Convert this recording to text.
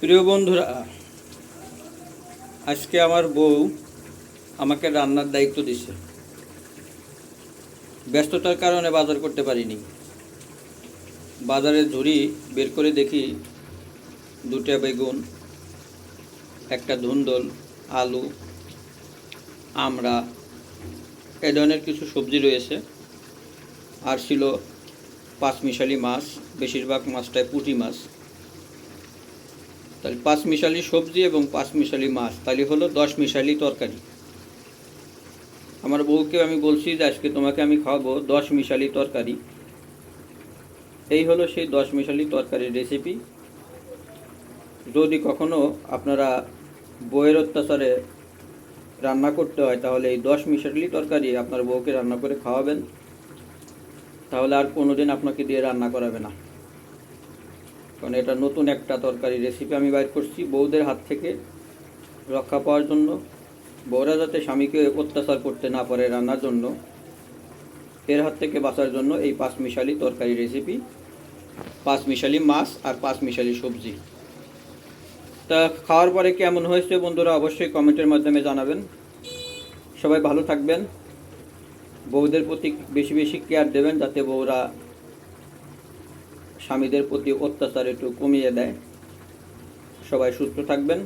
প্রিয় বন্ধুরা, আজকে আমার বউ আমাকে রান্নার দায়িত্ব দিছে। ব্যস্ততার কারণে বাজার করতে পারিনি। বাজারে ঝুড়ি বের করে দেখি দুটা বেগুন, একটা ধুন্দল, আলু, আমড়া, এ ধরনের কিছু সবজি রয়েছে। আর ছিল পাঁচমিশালি মাছ, বেশিরভাগ মাছটাই পুঁটি মাছ। তাহলে পাঁচ মিশালি সবজি এবং পাঁচ মিশালি মাছ, তাহলে হলো দশ মিশালি তরকারি। আমার বউকে আমি বলছি যে আজকে তোমাকে আমি খাওয়াবো দশ মিশালি তরকারি। এই হলো সেই দশ মিশালি তরকারির রেসিপি যদি কখনো আপনারা বইয়ের অত্যাচারে রান্না করতে হয়, তাহলে এই দশ মিশালি তরকারি আপনার বউকে রান্না করে খাওয়াবেন। তাহলে আর কোনোদিন আপনাকে দিয়ে রান্না করাবে না। কারণ এটা নতুন একটা তরকারি রেসিপি আমি বাইর করছি বউদের হাত থেকে রক্ষা পাওয়ার জন্য। বউরা যাতে স্বামীকে অত্যাচার করতে না পারে রান্নার জন্য, এর হাত থেকে বাঁচার জন্য এই পাঁচ মিশালি তরকারি রেসিপি পাঁচ মিশালি মাছ আর পাঁচ মিশালি সবজি। তা খাওয়ার পরে কেমন হয়েছে বন্ধুরা অবশ্যই কমেন্টের মাধ্যমে জানাবেন। সবাই ভালো থাকবেন। বউদের প্রতি বেশি বেশি কেয়ার দেবেন যাতে বউরা স্বামীদের প্রতি অত্যাচার একটু কমিয়ে দেয়। সবাই সুস্থ থাকবেন।